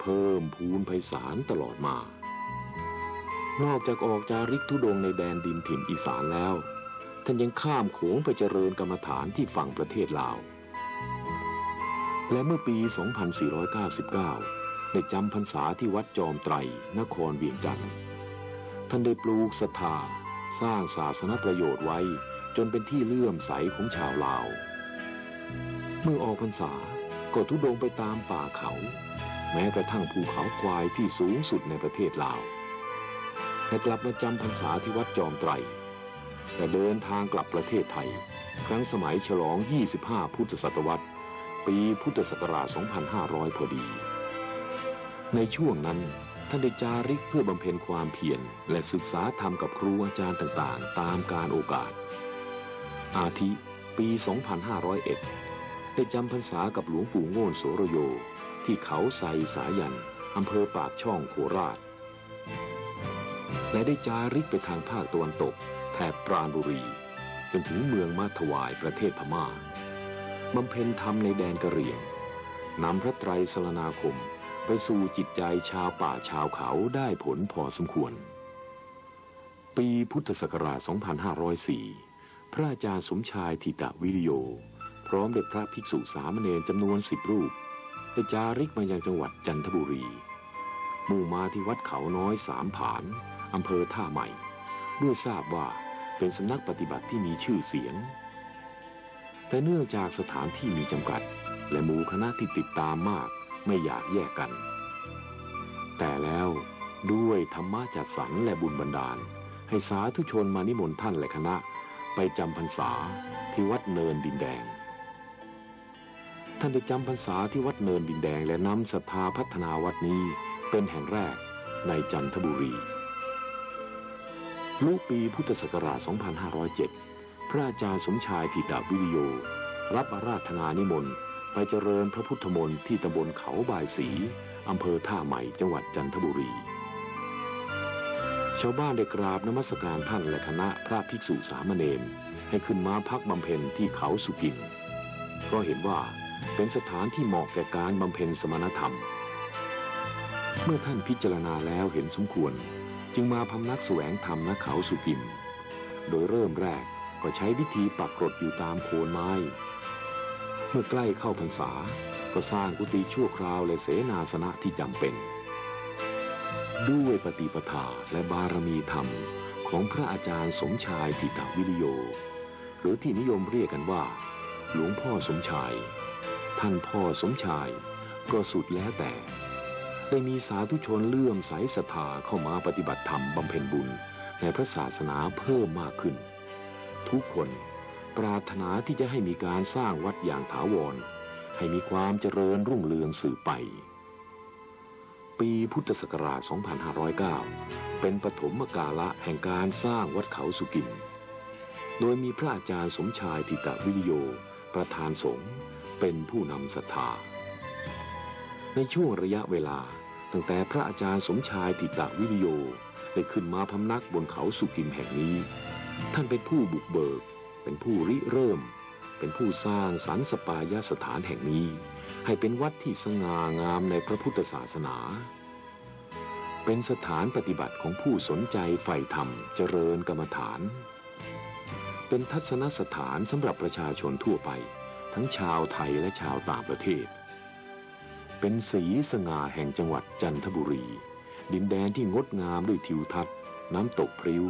เพิ่มพูนไพศาลตลอดมา นอกจากออกจาริกทุดงในแดนดินถิ่นอีสานแล้ว ท่านยังข้ามโขงไปเจริญกรรมฐานที่ฝั่งประเทศลาว และเมื่อปี 2499ได้จำพรรษาที่วัดจอมไตร นครเวียงจันทร์ท่านได้ปลูกศรัทธาสร้างศาสนประโยชน์ไว้จนเป็นที่เลื่อมใสของชาวลาว เมื่อออกพรรษาก็ทุดงไปตามป่าเขา แม้กระทั่งภูเขาควายที่สูงสุดในประเทศลาวและกลับมาจำพรรษาที่วัดจอมไตร แต่เดินทางกลับประเทศไทย ครั้งสมัยฉลอง 25 พุทธศตวรรษ ปีพุทธศักราช 2500 พอดี ในช่วงนั้นท่านได้จาริกเพื่อบำเพ็ญความเพียรและศึกษาธรรมกับครูอาจารย์ต่างๆ ตามการโอกาส อาทิปี 2501 ได้จำพรรษากับหลวงปู่โง่นโสรโย ที่เขาไซสายันอำเภอปากช่องโคราช และได้จาริกไปทางภาคตะวันตกแถบปราณบุรี จนถึงเมืองมาถวายประเทศพม่าบำเพ็ญธรรมในแดนกะเหรี่ยงนำพระไตรสรณาคมไปสู่จิตใจชาวป่าชาวเขาได้ผลพอสมควร ปีพุทธศักราช 2504 พระอาจารย์สมชายทิตะวิริโย พร้อมด้วยพระภิกษุสามเณรจำนวนสิบรูป ได้จาริกมายังจังหวัดจันทบุรี มุ่งมาที่วัดเขาน้อยสามผานอำเภอท่าใหม่ ด้วยทราบว่าเป็นสำนักปฏิบัติที่มีชื่อเสียง แต่เนื่องจากสถานที่มีจำกัด และหมู่คณะที่ติดตามมากไม่อยากแยกกัน แต่แล้วด้วยธรรมะจัดสรรและบุญบันดาล ให้สาธุชนมานิมนต์ท่านและคณะ ไปจำพรรษาที่วัดเนินดินแดง ท่านได้จำพรรษาที่วัดเนินดินแดงและนำศรัทธาพัฒนาวัดนี้เป็นแห่งแรกในจันทบุรี ลูกปีพุทธศักราช 2507 พระอาจารย์สมชายทิตาวิริโย รับอาราธนานิมนต์ไปเจริญพระพุทธมนต์ที่ตำบลเขาบายสีอำเภอท่าใหม่จังหวัดจันทบุรี ชาวบ้านได้กราบนมัสการท่านและคณะพระภิกษุสามเณรให้ขึ้นมาพักบำเพ็ญที่เขาสุกิมเพราะเห็นว่า เป็นสถานที่เหมาะแก่การบำเพ็ญสมณธรรม เมื่อท่านพิจารณาแล้วเห็นสมควร จึงมาพำนักแสวงธรรมณเขาสุกิม โดยเริ่มแรกก็ใช้วิธีปักกรดอยู่ตามโคนไม้ เมื่อใกล้เข้าพรรษาก็สร้างกุฏิชั่วคราวและเสนาสนะที่จำเป็น ด้วยปฏิปทาและบารมีธรรมของพระอาจารย์สมชายทิตาวิริโย หรือที่นิยมเรียกกันว่า หลวงพ่อสมชาย ท่านพ่อสมชายก็สุดแล้วแต่ ได้มีสาธุชนเลื่อมใสศรัทธาเข้ามาปฏิบัติธรรมบำเพ็ญบุญในพระศาสนาเพิ่มมากขึ้น ทุกคนปรารถนาที่จะให้มีการสร้างวัดอย่างถาวร ให้มีความเจริญรุ่งเรืองสืบไป ปีพุทธศักราช 2509 เป็นปฐมกาละแห่งการสร้างวัดเขาสุกิม โดยมีพระอาจารย์สมชายทิตาวิริโย ประธานสงฆ์ เป็นผู้นำศรัทธา ในช่วงระยะเวลาตั้งแต่พระอาจารย์สมชายทิตาวิริโยได้ขึ้นมาพำนักบนเขาสุกิมแห่งนี้ ท่านเป็นผู้บุกเบิก เป็นผู้ริเริ่ม เป็นผู้สร้างสรรสปายสถานแห่งนี้ ให้เป็นวัดที่สง่างามในพระพุทธศาสนา เป็นสถานปฏิบัติของผู้สนใจใฝ่ธรรมเจริญกรรมฐาน เป็นทัศนสถานสำหรับประชาชนทั่วไป ทั้งชาวไทยและชาวต่างประเทศ เป็นสีสง่าแห่งจังหวัดจันทบุรี ดินแดนที่งดงามด้วยทิวทัศน์ น้ำตกพริ้ว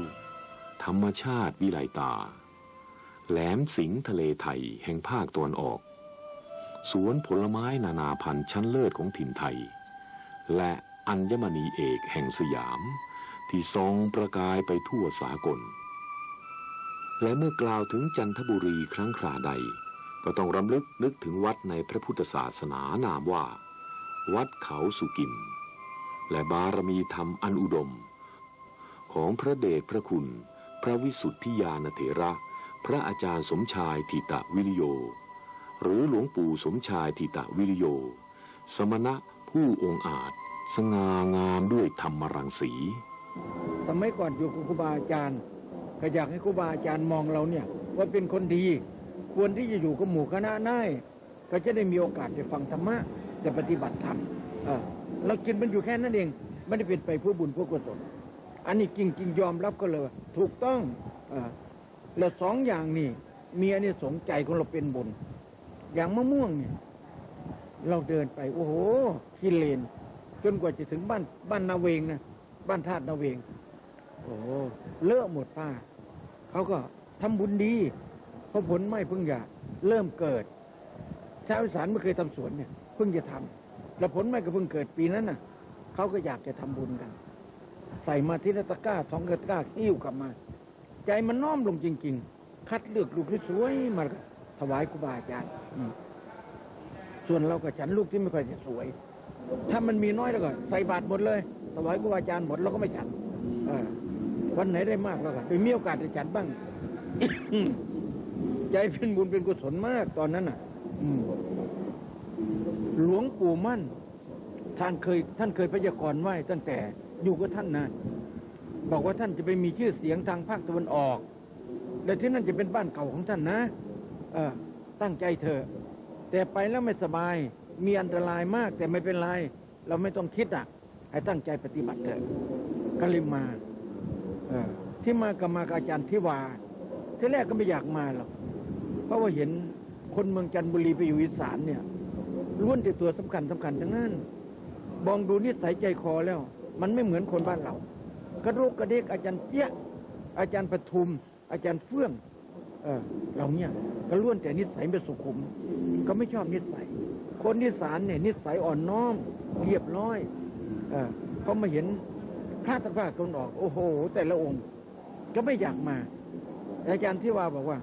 ธรรมชาติวิไลตา แหลมสิงทะเลไทยแห่งภาคตะวันออก สวนผลไม้นานาพันธุ์ชั้นเลิศของถิ่นไทย และอัญมณีเอกแห่งสยาม ที่ทรงประกายไปทั่วสากลและเมื่อกล่าวถึงจันทบุรีครั้งคราใด ก็ต้องรำลึกนึกถึงวัดในพระพุทธศาสนานามว่า วัดเขาสุกิม และบารมีธรรมอันอุดม ของพระเดชพระคุณ พระวิสุทธิยานเถระ พระอาจารย์สมชายทิตะวิริโย หรือหลวงปู่สมชายทิตะวิริโย สมณะผู้องค์อาจ สง่างามด้วยธรรมรังสีสมัยก่อนอยู่กับครูบาอาจารย์ก็อยากให้ครูบาอาจารย์มองเราเนี่ยว่าเป็นคนดี ควรที่จะอยู่กับหมู่คณะได้ก็จะได้มีโอกาสได้ฟังธรรมะได้ปฏิบัติธรรมเออเรากินมันอยู่แค่นั้นเอง ไม่ได้เป็นไปเพื่อบุญเพื่อกุศลอันนี้จริงจริงยอมรับก็เลยว่าถูกต้องอแล้วสองอย่างนี่มีอันนี้สงใจของเราเป็นบุญ อย่างมะม่วงเนี่ยเราเดินไปโอ้โหกิเลน จนกว่าจะถึงบ้านบ้านนาเวงนะบ้านธาตุนาเวง โอ้เลอะหมดป้าเขาก็ทำบุญดี เพราะผลไม่เพิ่งจะเริ่มเกิดชาวอีสานไม่เคยทำสวนเนี่ยเพิ่งจะทำแล้วผลไม่ก็เพิ่งเกิดปีนั้นน่ะเขาก็อยากจะทำบุญกัน ใส่มาที่ละตะก้าท้องกระตะกร้าหิ้วกลับมา ใจมันน้อมลงจริง ๆ คัดเลือกลูกที่สวยมาถวายครูบาอาจารย์ส่วนเราก็ฉันลูกที่ไม่ค่อยจะสวย ถ้ามันมีน้อยแล้วก็ใส่บาตรหมดเลย ถวายครูบาอาจารย์หมดเราก็ไม่ฉันวันไหนได้มากเราก็ไปมีโอกาสได้ฉันบ้าง ใจเป็นบุญเป็นกุศลมากตอนนั้นน่ะหลวงปู่มั่น ท่านเคย ท่านเคยพยากรณ์ไว้ตั้งแต่อยู่กับท่านนานบอกว่าท่านจะไปมีชื่อเสียงทางภาคตะวันออก และที่นั่นจะเป็นบ้านเก่าของท่านนะ เออ ตั้งใจเถอะแต่ไปแล้วไม่สบายมีอันตรายมาก แต่ไม่เป็นไร เราไม่ต้องคิดอะ ให้ตั้งใจปฏิบัติเถอะก็เลยมา เออ ที่มากับมากับอาจารย์ทิวาที่แรกก็ไม่อยากมาหรอก เพราะว่าเห็นคนเมืองจันทบุรีไปอยู่อีสานเนี่ยล้วนแต่ตัวสำคัญสำคัญทั้งนั้นมองดูนิสัยใจคอแล้ว มันไม่เหมือนคนบ้านเรา กระโรกกระเดกอาจารย์เจี๊ยะอาจารย์ปทุม อาจารย์เฟื่องเออเราเนี่ยก็ล้วนแต่นิสัยเป็นสุขุม ก็ไม่ชอบนิสัย คนอีสานเนี่ยนิสัยอ่อนน้อมเรียบร้อยเออพอมาเห็นพระตะภาคตนออก โอ้โห แต่ละองค์ ก็ไม่อยากมา อาจารย์ที่ว่าบอกว่า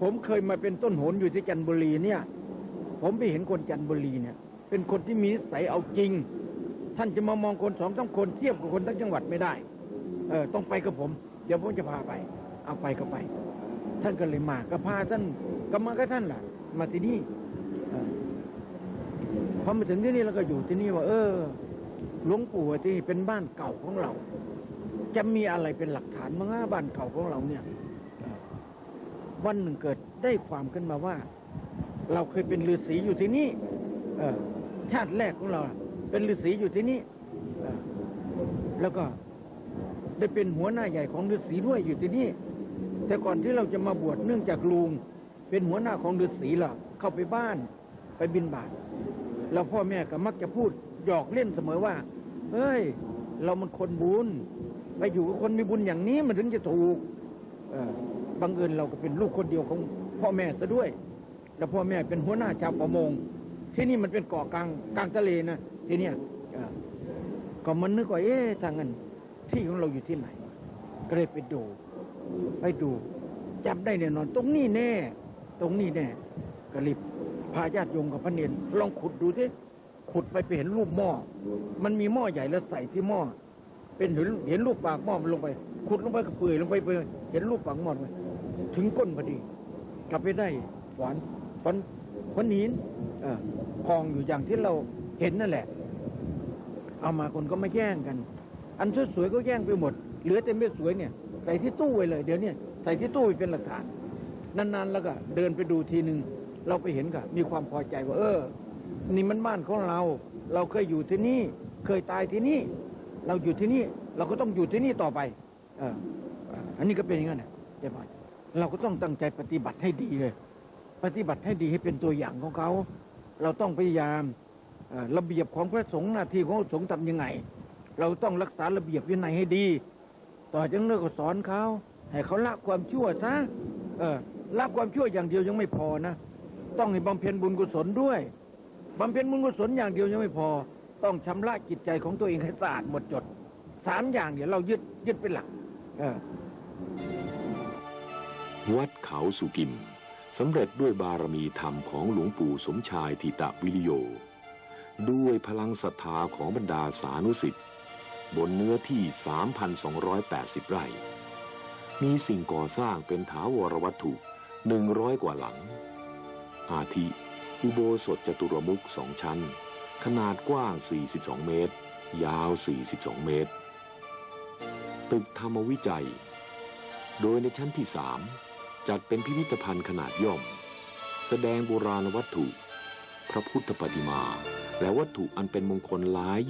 ผมเคยมาเป็นต้นโหนอยู่ที่จันทบุรีเนี่ย ผมไปเห็นคนจันทบุรีเนี่ย เป็นคนที่มีนิสัยเอาจริง ท่านจะมามองคนสองสามคนเทียบกับคนทั้งจังหวัดไม่ได้เออต้องไปกับผม เดี๋ยวผมจะพาไป เอาไปก็ไป ท่านก็เลยมาก็พาท่านก็มาก็ท่านล่ะ มาที่นี่เออพอมาถึงที่นี่เราก็อยู่ที่นี่ว่า เออหลวงปู่ที่นี่เป็นบ้านเก่าของเรา จะมีอะไรเป็นหลักฐานมั้งว่าบ้านเก่าของเราเนี่ย วันหนึ่งเกิดได้ความขึ้นมาว่า เราเคยเป็นฤาษีอยู่ที่นี่เออชาติแรกของเรา เป็นฤาษีอยู่ที่นี่แล้วก็ได้เป็นหัวหน้าใหญ่ของฤาษีด้วยอยู่ที่นี่ แต่ก่อนที่เราจะมาบวชเนื่องจากลุงเป็นหัวหน้าของฤาษีล่ะ เข้าไปบ้านไปบินบาตแล้วพ่อแม่ก็มักจะพูดหยอกเล่นเสมอว่า เฮ้ย เรามันคนบุญ ไปอยู่กับคนมีบุญอย่างนี้มันถึงจะถูก เออ บังเอิญเราก็เป็นลูกคนเดียวของพ่อแม่ซะด้วย แล้วพ่อแม่เป็นหัวหน้าชาวประมง ที่นี่มันเป็นเกาะกลางกลางทะเลนะทีเนี่ยก็มันนึกว่าเอ๊ะทางนั้นที่ของเราอยู่ที่ไหนก็เลยไปดูไปดูจำได้แน่นอน ตรงนี้แน่ ตรงนี้แน่ก็รีบพาญาติโยมกับพระเนรลองขุดดูที่ขุดไปไปเห็นรูปหม้อ มันมีหม้อใหญ่แล้วใส่ที่หม้อ เป็นเห็นเห็นรูปปากหม้อมันลงไป ขุดลงไปก็เปื่อยลงไปเปื่อยเห็นรูปปากหม้อไป ถึงก้นพอดี กลับไปได้ฝันฝันฝันหินอคลองอยู่อย่างที่เราเห็นนั่นแหละ เอามาคนก็ไม่แย่งกัน อันสวยๆก็แย่งไปหมด เหลือแต่ไม่สวยเนี่ยใส่ที่ตู้ไว้เลย เดี๋ยวนี้ใส่ที่ตู้เป็นหลักฐานนานๆแล้วก็เดินไปดูทีหนึ่งเราไปเห็นก็มีความพอใจว่า เออ นี่มันบ้านของเรา เราเคยอยู่ที่นี่ เคยตายที่นี่ เราอยู่ที่นี่ เราก็ต้องอยู่ที่นี่ต่อไป เอออันนี้ก็เป็นอย่างนั้นนะใช่ไหม เราก็ต้องตั้งใจปฏิบัติให้ดีเลย ปฏิบัติให้ดีให้เป็นตัวอย่างของเขา เราต้องพยายามระเบียบของพระสงฆ์หน้าที่ของพระสงฆ์ทำยังไง เราต้องรักษาระเบียบวินัยให้ดี ต่อจากนั้นก็สอนเขาให้เขาละความชั่วซะเออละความชั่วอย่างเดียวยังไม่พอนะ ต้องให้บำเพ็ญบุญกุศลด้วยบำเพ็ญบุญกุศลอย่างเดียวยังไม่พอ ต้องชำระจิตใจของตัวเองให้สะอาดหมดจดสามอย่างเนี่ยเรายึดยึดเป็นหลักเออ วัดเขาสุกิมสำเร็จด้วยบารมีธรรมของหลวงปู่สมชายทิตะวิริโย ด้วยพลังศรัทธาของบรรดาสานุสิทธิ์บนเนื้อที่ 3,280 ไร่ มีสิ่งก่อสร้างเป็นถาวรวัตถุ 100 กว่าหลัง อาทิ อุโบสถจตุรมุขสองชั้น ขนาดกว้าง 42 เมตร ยาว 42 เมตร ตึกธรรมวิจัย โดยในชั้นที่สาม จัดเป็นพิพิธภัณฑ์ขนาดย่อม แสดงโบราณวัตถุ พระพุทธปฏิมา และวัตถุอันเป็นมงคลหลายยุค